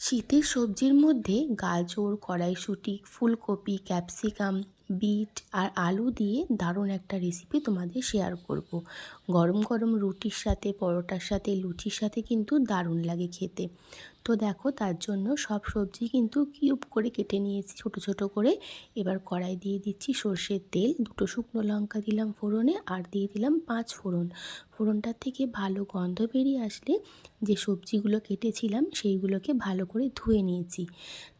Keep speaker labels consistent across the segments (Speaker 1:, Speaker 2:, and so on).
Speaker 1: শীতের সবজির মধ্যে গাজর কড়াইশুঁটি ফুলকপি ক্যাপসিকাম বিট আর আলু দিয়ে দারুণ একটা রেসিপি তোমাদের শেয়ার করব। গরম গরম রুটির সাথে, পরোটার সাথে, লুচির সাথে কিন্তু দারুণ লাগে খেতে। তো দেখো তার জন্য সব সবজি কিন্তু কিউব করে কেটে নিয়েছি, ছোট ছোট করে। এবার কড়াই দিয়ে দিচ্ছি সর্ষের তেল, দুটো শুকনো লঙ্কা দিলাম ফোড়নে আর দিয়ে দিলাম পাঁচ ফোড়ন। ফোড়নটার থেকে ভালো গন্ধ বেরিয়ে আসলে যে সবজিগুলো কেটেছিলাম সেইগুলোকে ভালো করে ধুয়ে নিয়েছি।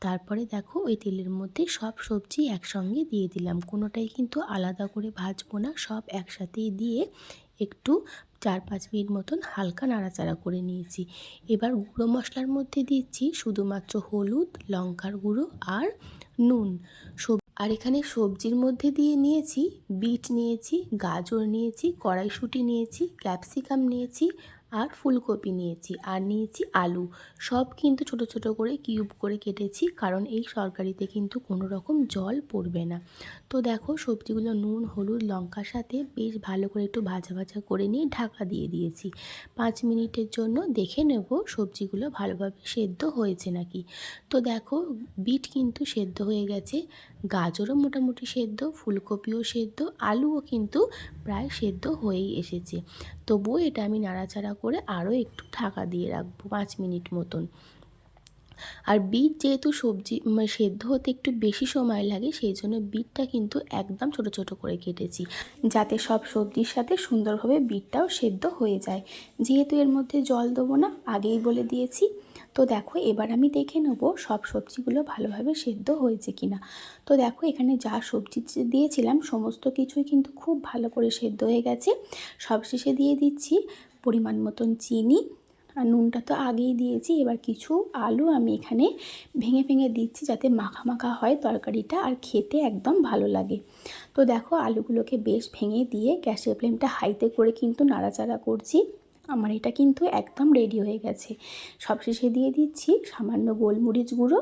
Speaker 1: তারপরে দেখো ওই তেলের মধ্যে সব সবজি একসঙ্গে দিয়ে দিলাম। কোনোটাই কিন্তু আলাদা করে ভাজবো না। সব একসাথেই দিয়ে একটু চার পাঁচ মিনিট মতন হালকা নাড়াচাড়া করে নিয়েছি। এবার গুঁড়ো মশলার মধ্যে দিচ্ছি শুধুমাত্র হলুদ, লঙ্কার গুঁড়ো আর নুন। আর এখানে সবজির মধ্যে দিয়ে নিয়েছি, বিট নিয়েছি, গাজর নিয়েছি, কড়াইশুঁটি নিয়েছি, ক্যাপসিকাম নিয়েছি আর ফুলকপি নিয়েছি আর নিয়েছি আলু। সব কিন্তু ছোট ছোট করে কিউব করে কেটেছি, কারণ এই সরকারিতে কিন্তু কোনো রকম জল পড়বে না। তো দেখো, সবজিগুলো নুন, হলুদ, লঙ্কার সাথে বেশ ভালো করে একটু ভাজা ভাজা করে নিয়ে ঢাকা দিয়ে দিয়েছি। পাঁচ মিনিটের জন্য দেখে নেব সবজিগুলো ভালোভাবে সেদ্ধ হয়েছে নাকি। তো দেখো, বিট কিন্তু সেদ্ধ হয়ে গেছে। গাজরও মোটামুটি সেদ্ধ, ফুলকপিও সেদ্ধ, আলুও কিন্তু প্রায় সেদ্ধ হয়েই এসেছে। তবুও এটা আমি নাড়াচাড়া করে আরও একটু ঢাকা দিয়ে রাখব পাঁচ মিনিট মতন। আর বিট যেহেতু সবজি মানে সেদ্ধ হতে একটু বেশি সময় লাগে, সেই জন্য বিটটা কিন্তু একদম ছোট ছোট করে কেটেছি। যাতে সব সবজির সাথে সুন্দরভাবে বিটটাও সেদ্ধ হয়ে যায়। যেহেতু এর মধ্যে জল দেবো না, আগেই বলে দিয়েছি। তো দেখো, এবার আমি দেখে নেব সব সবজিগুলো ভালোভাবে সেদ্ধ হয়েছে কিনা। তো দেখো, এখানে যা সবজি দিয়েছিলাম, সমস্ত কিছুই কিন্তু খুব ভালো করে সেদ্ধ হয়ে গেছে। সবশেষে দিয়ে দিচ্ছি পরিমাণ মতন চিনি। আর নুনটা তো আগেই দিয়েছি, এবার কিছু আলু আমি এখানে ভেঙে ভেঙে দিচ্ছি যাতে মাখা মাখা হয় তরকারিটা আর খেতে একদম ভালো লাগে। তো দেখো, আলুগুলোকে বেশ ভেঙে দিয়ে গ্যাসের ফ্লেমটা হাইতে করে কিন্তু নাড়াচাড়া করছি। আমার এটা কিন্তু একদম রেডি হয়ে গেছে। সবশেষে দিয়ে দিচ্ছি সামান্য গোলমরিচ গুঁড়ো।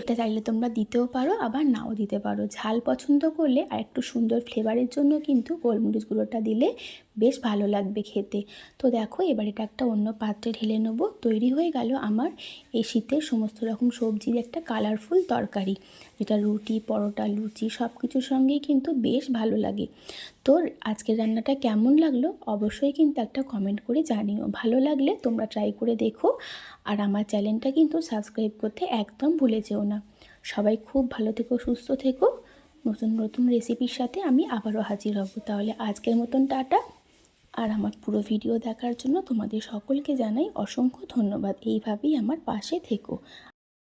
Speaker 1: এটা চাইলে তোমরা দিতেও পারো, আবার নাও দিতে পারো। ঝাল পছন্দ করলে আর একটু সুন্দর ফ্লেভারের জন্য কিন্তু গোলমরিচ গুঁড়োটা দিলে বেশ ভালো লাগবে খেতে। তো দেখো, এবার এটা একটা অন্য পাত্রে ঢেলে নেব। তৈরি হয়ে গেল আমার এই শীতের সমস্ত রকম সবজির একটা কালারফুল তরকারি। যেটা রুটি, পরোটা, লুচি সব কিছুর সঙ্গেই কিন্তু বেশ ভালো লাগে। তো আজকের রান্নাটা কেমন লাগল? অবশ্যই কিন্তু একটা কমেন্ট করে জানিও। ভালো লাগলে তোমরা ট্রাই করে দেখো। আর আমার চ্যানেলটা কিন্তু সাবস্ক্রাইব করতে একদম ভুলে যেও না। সবাই খুব ভালো থেকো, সুস্থ থেকো। নতুন নতুন রেসিপির সাথে আমি আবারও হাজির হব। তাহলে আজকের মতন টাটা। আর আমার পুরো ভিডিও দেখার জন্য তোমাদের সকলকে জানাই অসংখ্য ধন্যবাদ। এইভাবেই আমার পাশে থেকো।